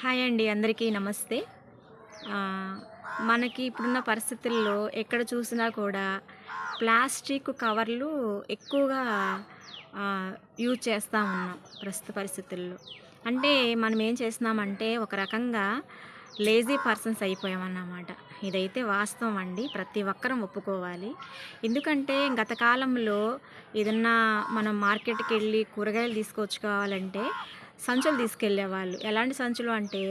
Hi అండి అందరికీ నమస్తే. మనకి ఇప్పుడున్న పరిస్థితుల్లో ఎక్కడ చూసినా కూడా ప్లాస్టిక్ కవర్లు ఎక్కువగా యూజ్ చేస్తూ ఉన్నాం ప్రస్తుత పరిస్థితుల్లో. అంటే మనం ఏం చేస్తున్నామంటే ఒక రకంగా లేజీ పర్సన్స్ అయిపోయామన్నమాట. ఇదైతే వాస్తవం అండి ప్రతి ఒక్కరం ఒప్పుకోవాలి. ఎందుకంటే గత కాలంలో ఏదన్నా మనం మార్కెట్కి వెళ్ళి కూరగాయలు తీసుకొచ్చుకోవాలంటే సంచులు తీసుకెళ్ళేవాళ్ళు. ఎలాంటి సంచులు అంటే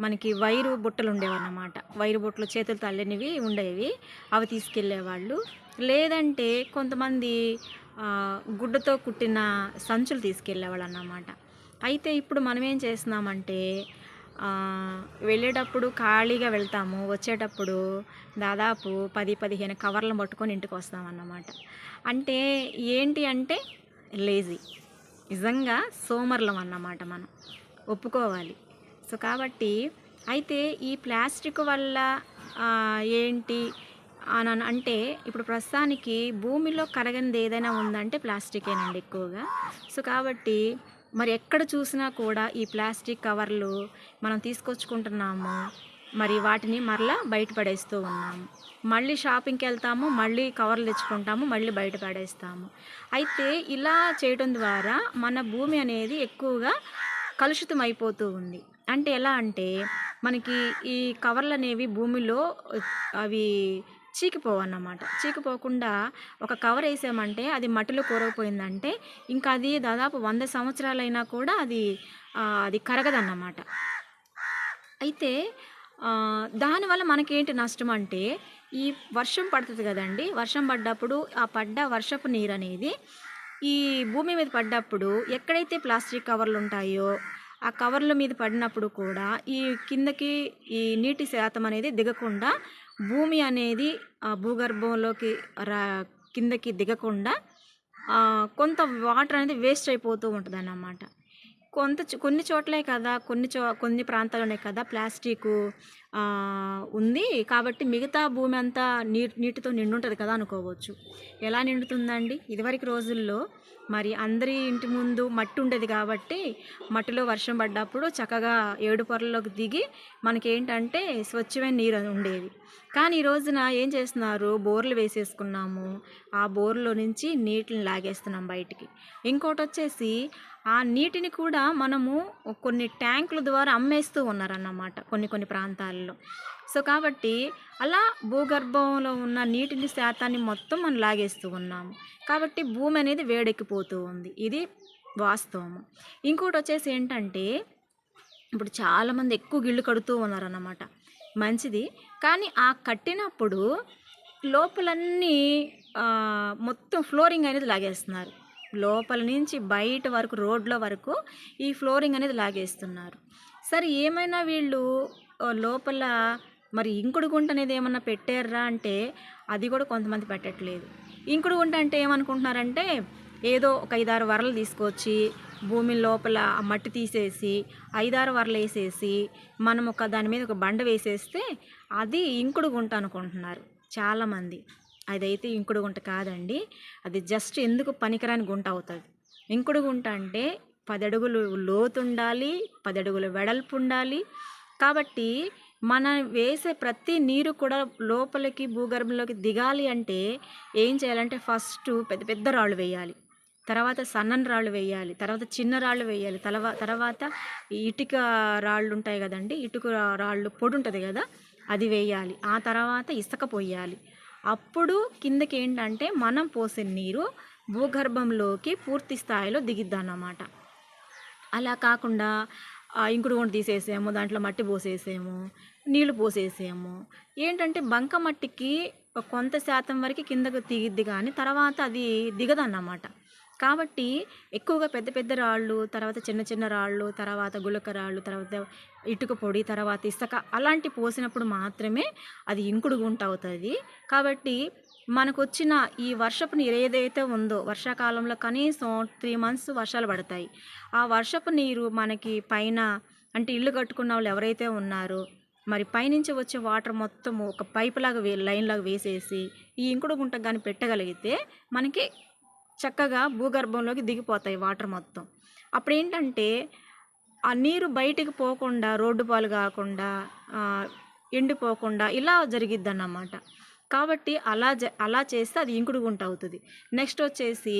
మనకి వైరు బుట్టలు ఉండేవన్నమాట. వైరు బుట్టలు చేతులతో అల్లినవి ఉండేవి. అవి తీసుకెళ్ళేవాళ్ళు. లేదంటే కొంతమంది గుడ్డతో కుట్టిన సంచులు తీసుకెళ్ళేవాళ్ళు అన్నమాట అయితే ఇప్పుడు మనం ఏం చేస్తున్నామంటే వెళ్ళేటప్పుడు ఖాళీగా వెళ్తాము. వచ్చేటప్పుడు దాదాపు పది పదిహేను కవర్లను పట్టుకొని ఇంటికి వస్తామన్నమాట. అంటే ఏంటి అంటే లేజీ. నిజంగా సోమర్లం అన్నమాట మనం. ఒప్పుకోవాలి. సో కాబట్టి అయితే ఈ ప్లాస్టిక్ వల్ల ఏంటి అని అంటే ఇప్పుడు ప్రస్తుతానికి భూమిలో కరగనిది ఏదైనా ఉందంటే ప్లాస్టికేనండి ఎక్కువగా. సో కాబట్టి మరి ఎక్కడ చూసినా కూడా ఈ ప్లాస్టిక్ కవర్లు మనం తీసుకొచ్చుకుంటున్నాము. మరి వాటిని మరలా బయట పడేస్తూ ఉన్నాము. మళ్ళీ షాపింగ్కి వెళ్తాము మళ్ళీ కవర్లు తెచ్చుకుంటాము మళ్ళీ బయట పడేస్తాము. అయితే ఇలా చేయడం ద్వారా మన భూమి అనేది ఎక్కువగా కలుషితం అయిపోతూ ఉంది. అంటే ఎలా అంటే మనకి ఈ కవర్లు అనేవి భూమిలో అవి చీకిపోవన్నమాట. చీకిపోకుండా ఒక కవర్ వేసామంటే అది మట్టిలో కూరకపోయిందంటే ఇంకా అది దాదాపు వంద సంవత్సరాలైనా కూడా అది అది కరగదన్నమాట. అయితే దానివల్ల మనకేంటి నష్టం అంటే ఈ వర్షం పడుతుంది కదండి. వర్షం పడ్డప్పుడు ఆ పడ్డ వర్షపు నీరు అనేది ఈ భూమి మీద పడ్డప్పుడు ఎక్కడైతే ప్లాస్టిక్ కవర్లు ఉంటాయో ఆ కవర్ల మీద పడినప్పుడు కూడా ఈ కిందకి ఈ నీటి శాతం అనేది దిగకుండా భూమి అనేది ఆ భూగర్భంలోకి రా కిందకి దిగకుండా కొంత వాటర్ అనేది వేస్ట్ అయిపోతూ ఉంటుంది అన్నమాట కొంత చో- కొన్ని చోట్లే కదా కొన్ని చో కొన్ని ప్రాంతాల్లోనే కదా ప్లాస్టిక్ ఉంది. కాబట్టి మిగతా భూమి అంతా నీ నీటితో నిండుంటుంది కదా అనుకోవచ్చు. ఎలా నిండుతుందండి? ఇదివరకు రోజుల్లో మరి అందరి ఇంటి ముందు మట్టి ఉండేది కాబట్టి మట్టిలో వర్షం పడ్డప్పుడు చక్కగా ఏడు పొరల్లోకి దిగి మనకేంటంటే స్వచ్ఛమైన నీరు ఉండేది. కానీ ఈ రోజున ఏం చేస్తున్నారు? బోర్లు వేసేసుకున్నాము. ఆ బోర్లో నుంచి నీటిని లాగేస్తున్నాం బయటికి. ఇంకోటి వచ్చేసి ఆ నీటిని కూడా మనము కొన్ని ట్యాంకుల ద్వారా అమ్మేస్తూ ఉన్నారన్నమాట. కొన్ని కొన్ని ప్రాంతాల్లో. సో కాబట్టి అలా భూగర్భంలో ఉన్న నీటిని శాతాన్ని మొత్తం మనం లాగేస్తూ ఉన్నాము. కాబట్టి భూమి అనేది వేడెక్కిపోతూ ఉంది. ఇది వాస్తవము. ఇంకోటి వచ్చేసి ఏంటంటే ఇప్పుడు చాలామంది ఎక్కువ గిళ్ళు కడుతూ ఉన్నారన్నమాట. మంచిది. కానీ ఆ కట్టినప్పుడు లోపలన్నీ మొత్తం ఫ్లోరింగ్ అనేది లాగేస్తున్నారు. లోపల నుంచి బయట వరకు రోడ్ల వరకు ఈ ఫ్లోరింగ్ అనేది లాగేస్తున్నారు. సరే ఏమైనా వీళ్ళు లోపల మరి ఇంకుడు గుంట అనేది ఏమన్నా పెట్టారా అంటే అది కూడా కొంతమంది పెట్టట్లేదు. ఇంకుడు గుంట అంటే ఏమనుకుంటున్నారంటే ఏదో ఒక ఐదారు వరలు తీసుకొచ్చి భూమి లోపల ఆ మట్టి తీసేసి ఐదారు వరలు వేసేసి మనం ఒక దాని మీద ఒక బండ వేసేస్తే అది ఇంకుడు గుంట అనుకుంటున్నారు చాలామంది. అదైతే ఇంకుడు గుంట కాదండి. అది జస్ట్ ఎందుకు పనికిరాని గుంట అవుతుంది. ఇంకుడు గుంట అంటే పది అడుగులు లోతు ఉండాలి పది అడుగులు వెడల్పు ఉండాలి కాబట్టి మనం వేసే ప్రతి నీరు కూడా లోపలికి భూగర్భంలోకి దిగాలి అంటే ఏం చేయాలంటే ఫస్ట్ పెద్ద పెద్ద రాళ్ళు వేయాలి. తర్వాత సన్నని రాళ్ళు వేయాలి తర్వాత చిన్న రాళ్ళు వేయాలి. తలవా తర్వాత ఇటుక రాళ్ళు ఉంటాయి కదండి ఇటుక రాళ్ళు పొడి ఉంటుంది కదా అది వేయాలి. ఆ తర్వాత ఇసుక పోయాలి అప్పుడు కిందకి ఏంటంటే మనం పోసే నీరు భూగర్భంలోకి పూర్తి స్థాయిలో దిగిద్దన్నమాట. అలా కాకుండా ఇంకుడు గుంట తీసేసాము దాంట్లో మట్టి పోసేసాము నీళ్ళు పోసేసాము ఏంటంటే బంక మట్టికి కొంత శాతం వరకు కిందకు దిగిద్ది కానీ తర్వాత అది దిగదన్నమాట. కాబట్టి ఎక్కువగా పెద్ద పెద్ద రాళ్ళు తర్వాత చిన్న చిన్న రాళ్ళు తర్వాత గులక రాళ్ళు తర్వాత ఇటుక పొడి తర్వాత ఇసుక అలాంటి పోసినప్పుడు మాత్రమే అది ఇంకుడు గుంట అవుతుంది. కాబట్టి మనకు వచ్చిన ఈ వర్షపు నీరు ఏదైతే ఉందో వర్షాకాలంలో కనీసం త్రీ మంత్స్ వర్షాలు పడతాయి. ఆ వర్షపు నీరు మనకి పైన అంటే ఇల్లు కట్టుకున్న వాళ్ళు ఎవరైతే ఉన్నారో మరి పైనుంచి వచ్చే వాటర్ మొత్తం ఒక పైప్ లాగా వే లైన్లాగా వేసేసి ఈ ఇంకుడు గుంట కానీ పెట్టగలిగితే మనకి చక్కగా భూగర్భంలోకి దిగిపోతాయి వాటర్ మొత్తం. అప్పుడు ఏంటంటే ఆ నీరు బయటికి పోకుండా రోడ్డు పాలు కాకుండా ఎండిపోకుండా ఇలా జరిగిద్ది అన్నమాట కాబట్టి అలా అలా చేస్తే అది ఇంకుడు గుంట అవుతుంది. నెక్స్ట్ వచ్చేసి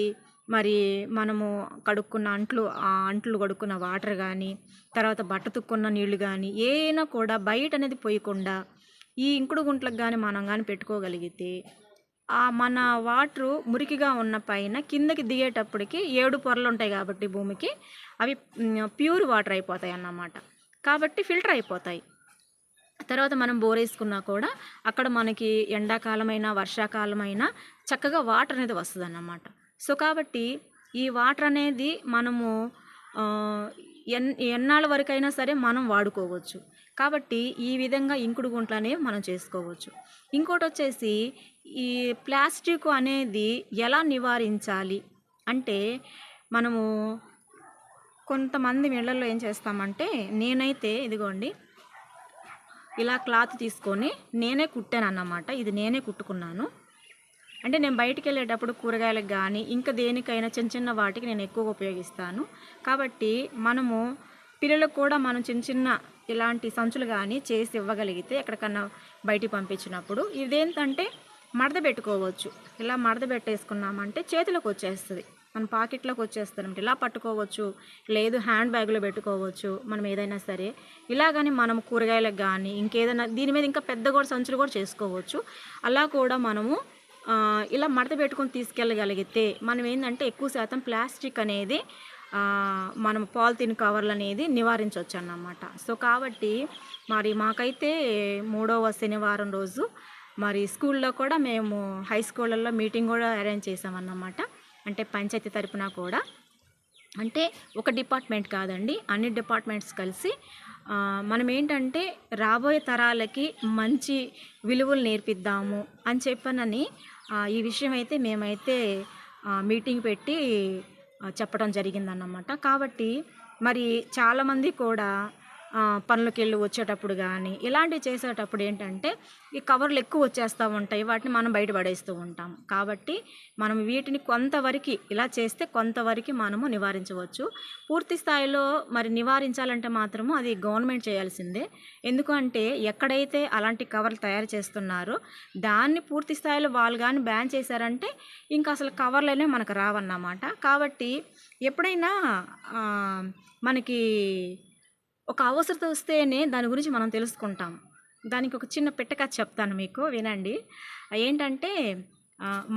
మరి మనము కడుక్కున్న అంట్లు ఆ అంట్లు కడుక్కున్న వాటర్ కానీ తర్వాత బట్ట తుక్కున్న నీళ్ళు కానీ ఏమైనా కూడా బయట అనేది పోయకుండా ఈ ఇంకుడు గుంట్లకు కానీ మనం కానీ పెట్టుకోగలిగితే ఆ మన వాటరు మురికిగా ఉన్న పైన కిందకి దిగేటప్పటికి ఏడు పొరలు ఉంటాయి కాబట్టి భూమికి అవి ప్యూర్ వాటర్ అయిపోతాయి అన్నమాట. కాబట్టి ఫిల్టర్ అయిపోతాయి. తర్వాత మనం బోర్ వేసుకున్నా కూడా అక్కడ మనకి ఎండాకాలమైనా వర్షాకాలమైనా చక్కగా వాటర్ అనేది వస్తుంది అన్నమాట సో కాబట్టి ఈ వాటర్ అనేది మనము ఎన్ ఎన్నాళ్ళ వరకైనా సరే మనం వాడుకోవచ్చు. కాబట్టి ఈ విధంగా ఇంకుడు గుంటలు అనేవి మనం చేసుకోవచ్చు. ఇంకోటి వచ్చేసి ఈ ప్లాస్టిక్ అనేది ఎలా నివారించాలి అంటే మనము కొంతమంది ఇళ్ళలో ఏం చేస్తామంటే నేనైతే ఇదిగోండి ఇలా క్లాత్ తీసుకొని నేనే కుట్టాను అన్నమాట ఇది నేనే కుట్టుకున్నాను. అంటే నేను బయటికి వెళ్ళేటప్పుడు కూరగాయలకు కానీ ఇంకా దేనికైనా చిన్న చిన్న వాటికి నేను ఎక్కువగా ఉపయోగిస్తాను. కాబట్టి మనము పిల్లలకు కూడా మనం చిన్న చిన్న ఇలాంటి సంచులు కానీ చేసి ఇవ్వగలిగితే ఎక్కడికన్నా బయటికి పంపించినప్పుడు ఇదేంటంటే మడత పెట్టుకోవచ్చు. ఇలా మడత పెట్టేసుకున్నామంటే చేతులకు వచ్చేస్తుంది. మన పాకెట్లోకి వచ్చేస్తుంది ఇలా పట్టుకోవచ్చు లేదు హ్యాండ్ బ్యాగ్లో పెట్టుకోవచ్చు మనం ఏదైనా సరే. ఇలా కానీ మనం కూరగాయలకు కానీ ఇంకేదైనా దీని మీద ఇంకా పెద్ద కూడా సంచులు కూడా చేసుకోవచ్చు. అలా కూడా మనము ఇలా మడత పెట్టుకొని తీసుకెళ్ళగలిగితే మనం ఏంటంటే ఎక్కువ శాతం ప్లాస్టిక్ అనేది మనం పాలిథిన్ కవర్లు అనేది నివారించవచ్చు అన్నమాట సో కాబట్టి మరి మాకైతే మూడవ శనివారం రోజు మరి స్కూల్లో కూడా మేము హై స్కూళ్ళల్లో మీటింగ్ కూడా అరేంజ్ చేసామన్నమాట అంటే పంచాయతీ తరపున కూడా. అంటే ఒక డిపార్ట్మెంట్ కాదండి అన్ని డిపార్ట్మెంట్స్ కలిసి మనం ఏంటంటే రాబోయే తరాలకి మంచి విలువలు నేర్పిద్దాము అని చెప్పనని ఈ విషయం అయితే మేమైతే మీటింగ్ పెట్టి చెప్పడం జరిగిందన్నమాట. కాబట్టి మరి చాలామంది కూడా పనులకి వెళ్ళి వచ్చేటప్పుడు కానీ ఇలాంటివి చేసేటప్పుడు ఏంటంటే ఈ కవర్లు ఎక్కువ వచ్చేస్తూ ఉంటాయి. వాటిని మనం బయట పడేస్తూ ఉంటాం. కాబట్టి మనం వీటిని కొంతవరకు ఇలా చేస్తే కొంతవరకు మనము నివారించవచ్చు. పూర్తి స్థాయిలో మరి నివారించాలంటే మాత్రము అది గవర్నమెంట్ చేయాల్సిందే. ఎందుకంటే ఎక్కడైతే అలాంటి కవర్లు తయారు చేస్తున్నారో దాన్ని పూర్తి స్థాయిలో వాళ్ళు కానీ బ్యాన్ చేశారంటే ఇంకా అసలు కవర్లనే మనకు రావన్నమాట. కాబట్టి ఎప్పుడైనా మనకి ఒక అవసరత వస్తేనే దాని గురించి మనం తెలుసుకుంటాం. దానికి ఒక చిన్న పెట్టక చెప్తాను మీకు వినండి. ఏంటంటే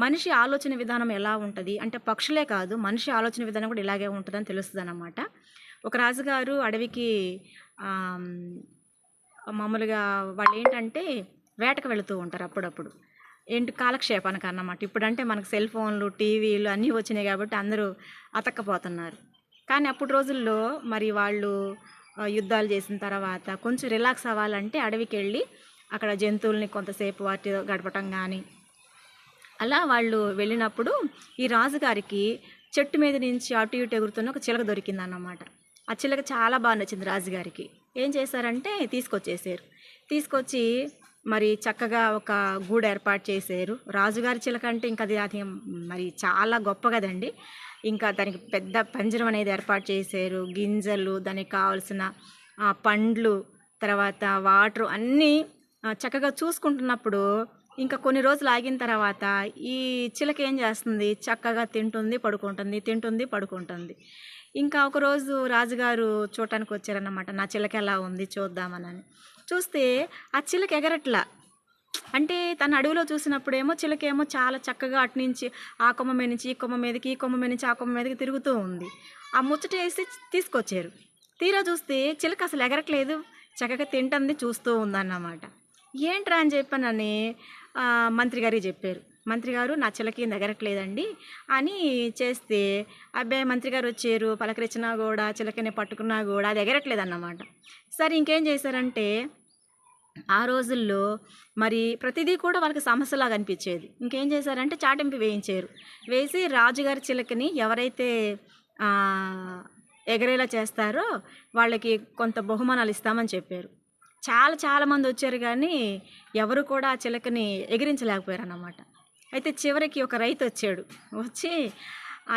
మనిషి ఆలోచన విధానం ఎలా ఉంటుంది? అంటే పక్షులే కాదు మనిషి ఆలోచన విధానం కూడా ఇలాగే ఉంటుందని తెలుస్తుంది అన్నమాట ఒక రాజుగారు అడవికి మామూలుగా వాళ్ళు ఏంటంటే వేటకు వెళుతూ ఉంటారు అప్పుడప్పుడు. ఏంటి కాలక్షేపానికి అన్నమాట. ఇప్పుడంటే మనకు సెల్ ఫోన్లు టీవీలు అన్నీ వచ్చినాయి కాబట్టి అందరూ అతక్కపోతున్నారు. కానీ అప్పుడు రోజుల్లో మరి వాళ్ళు యుద్ధాలు చేసిన తర్వాత కొంచెం రిలాక్స్ అవ్వాలంటే అడవికి వెళ్ళి అక్కడ జంతువుల్ని కొంతసేపు వాటి గడపటం కానీ అలా వాళ్ళు వెళ్ళినప్పుడు ఈ రాజుగారికి చెట్టు మీద నుంచి అటు ఇటు ఎగురుతున్న ఒక చిలక దొరికిందన్నమాట. ఆ చిలక చాలా బాగా నచ్చింది రాజుగారికి. ఏం చేశారంటే తీసుకొచ్చేసారు. తీసుకొచ్చి మరి చక్కగా ఒక గూడు ఏర్పాటు చేశారు. రాజుగారి చిలక అంటే ఇంకా అది అది మరి చాలా గొప్ప కదండి. ఇంకా దానికి పెద్ద పంజరం అనేది ఏర్పాటు చేశారు. గింజలు దానికి కావాల్సిన పండ్లు తర్వాత వాటర్ అన్నీ చక్కగా చూసుకుంటున్నప్పుడు ఇంకా కొన్ని రోజులు ఆగిన తర్వాత ఈ చిలక ఏం చేస్తుంది? చక్కగా తింటుంది పడుకుంటుంది తింటుంది పడుకుంటుంది. ఇంకా ఒకరోజు రాజుగారు చూడటానికి వచ్చారన్నమాట. నా చిలక ఎలా ఉంది చూద్దామనని. చూస్తే ఆ చిలక ఎగరట్లా. అంటే తన అడవిలో చూసినప్పుడేమో చిలకేమో చాలా చక్కగా అటు నుంచి ఆ కొమ్మ మీద నుంచి ఈ కొమ్మ మీదకి ఈ కొమ్మ మీద నుంచి ఆ కొమ్మ మీదకి తిరుగుతూ ఉంది. ఆ ముచ్చట వేసి తీసుకొచ్చారు. తీరా చూస్తే చిలక అసలు ఎగరట్లేదు. చక్కగా తింటుంది చూస్తూ ఉందన్నమాట. ఏంట్రా అని చెప్పానని మంత్రి గారికి చెప్పారు. మంత్రి గారు నా చిలకి ఎగరట్లేదండి అని చేస్తే అబ్బాయి మంత్రి గారు వచ్చారు పలకరించినా కూడా చిలకని పట్టుకున్నా కూడా అది సరే ఇంకేం చేశారంటే ఆ రోజుల్లో మరి ప్రతిదీ కూడా వాళ్ళకి సమస్యలాగా అనిపించేది. ఇంకేం చేశారంటే చాటింపు వేయించారు. వేసి రాజుగారి చిలకని ఎవరైతే ఎగరేలా చేస్తారో వాళ్ళకి కొంత బహుమానాలు ఇస్తామని చెప్పారు. చాలా చాలామంది వచ్చారు కానీ ఎవరు కూడా ఆ చిలకని ఎగిరించలేకపోయారు అన్నమాట అయితే చివరికి ఒక రైతు వచ్చాడు. వచ్చి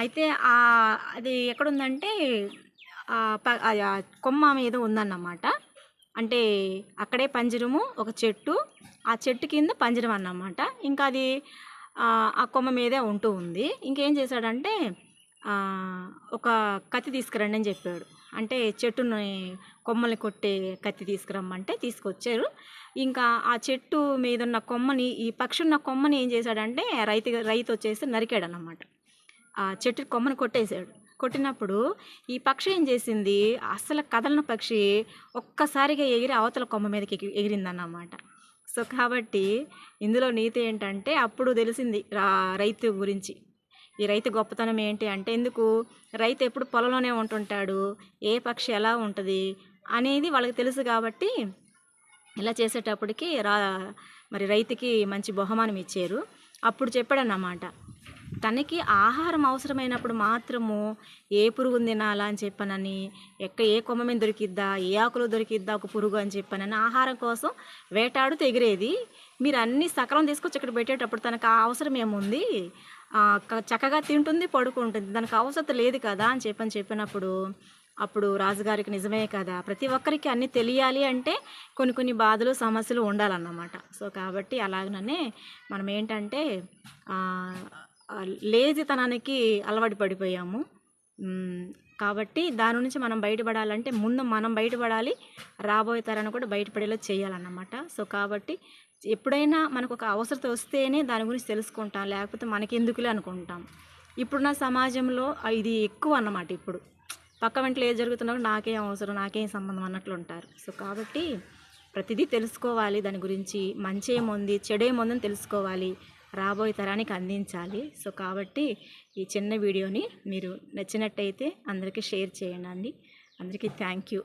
అయితే అది ఎక్కడుందంటే కొమ్మ మీద ఉందన్నమాట. అంటే అక్కడే పంజరము ఒక చెట్టు ఆ చెట్టు కింద పంజరం అన్నమాట. ఇంకా అది ఆ కొమ్మ మీదే ఉంటూ ఉంది. ఇంకేం చేశాడంటే ఒక కత్తి తీసుకురండి అని చెప్పాడు. అంటే చెట్టుని కొమ్మల్ని కొట్టే కత్తి తీసుకురమ్మంటే తీసుకొచ్చారు. ఇంకా ఆ చెట్టు మీద ఉన్న కొమ్మని ఈ పక్షి ఉన్న కొమ్మని ఏం చేశాడంటే రైతు రైతు వచ్చేసి నరికాడు అనమాట ఆ చెట్టు కొమ్మని కొట్టేశాడు. కొట్టినప్పుడు ఈ పక్షి ఏం చేసింది? అసలు కదలిన పక్షి ఒక్కసారిగా ఎగిరి అవతల కొమ్మ మీదకి ఎగిరిందన్నమాట. సో కాబట్టి ఇందులో నీతి ఏంటంటే అప్పుడు తెలిసింది రా రైతు గురించి. ఈ రైతు గొప్పతనం ఏంటి అంటే ఎందుకు? రైతు ఎప్పుడు పొలంలోనే ఉంటుంటాడు ఏ పక్షి ఎలా ఉంటుంది అనేది వాళ్ళకి తెలుసు కాబట్టి ఇలా చేసేటప్పటికి రా మరి రైతుకి మంచి బహుమానం ఇచ్చారు. అప్పుడు చెప్పాడన్నమాట తనకి ఆహారం అవసరమైనప్పుడు మాత్రము ఏ పురుగు తినాలా అని చెప్పానని ఎక్క ఏ కొమ్మ మీద దొరికిద్దా ఏ ఆకులు దొరికిద్దా ఒక పురుగు అని చెప్పానని ఆహారం కోసం వేటాడు తెగిరేది మీరు అన్ని సకలం తీసుకొచ్చి ఇక్కడ పెట్టేటప్పుడు తనకు ఆ అవసరం ఏముంది? చక్కగా తింటుంది పడుకుంటుంది. దానికి అవసరం లేదు కదా అని చెప్పని చెప్పినప్పుడు అప్పుడు రాజుగారికి నిజమే కదా. ప్రతి ఒక్కరికి అన్నీ తెలియాలి అంటే కొన్ని కొన్ని బాధలు సమస్యలు ఉండాలన్నమాట. సో కాబట్టి అలాగనే మనం ఏంటంటే లేజితనానికి అలవాటు పడిపోయాము. కాబట్టి దాని నుంచి మనం బయటపడాలంటే ముందు మనం బయటపడాలి రాబోయే తరాన్ని కూడా బయటపడేలా చేయాలన్నమాట. సో కాబట్టి ఎప్పుడైనా మనకు ఒక అవసరత వస్తేనే దాని గురించి తెలుసుకుంటాం లేకపోతే మనకి ఎందుకులే అనుకుంటాం. ఇప్పుడున్న సమాజంలో ఇది ఎక్కువ అన్నమాట ఇప్పుడు. పక్క వెంటలో ఏది జరుగుతున్నా నాకేం అవసరం నాకేం సంబంధం అన్నట్లు ఉంటారు. సో కాబట్టి ప్రతిదీ తెలుసుకోవాలి దాని గురించి మంచి ఏముంది చెడు ఏముందని తెలుసుకోవాలి రాబోయే తరానికి అందించాలి. సో కాబట్టి ఈ చిన్న వీడియోని మీరు నచ్చినట్టయితే అందరికీ షేర్ చేయండి అందరికీ థ్యాంక్ యూ.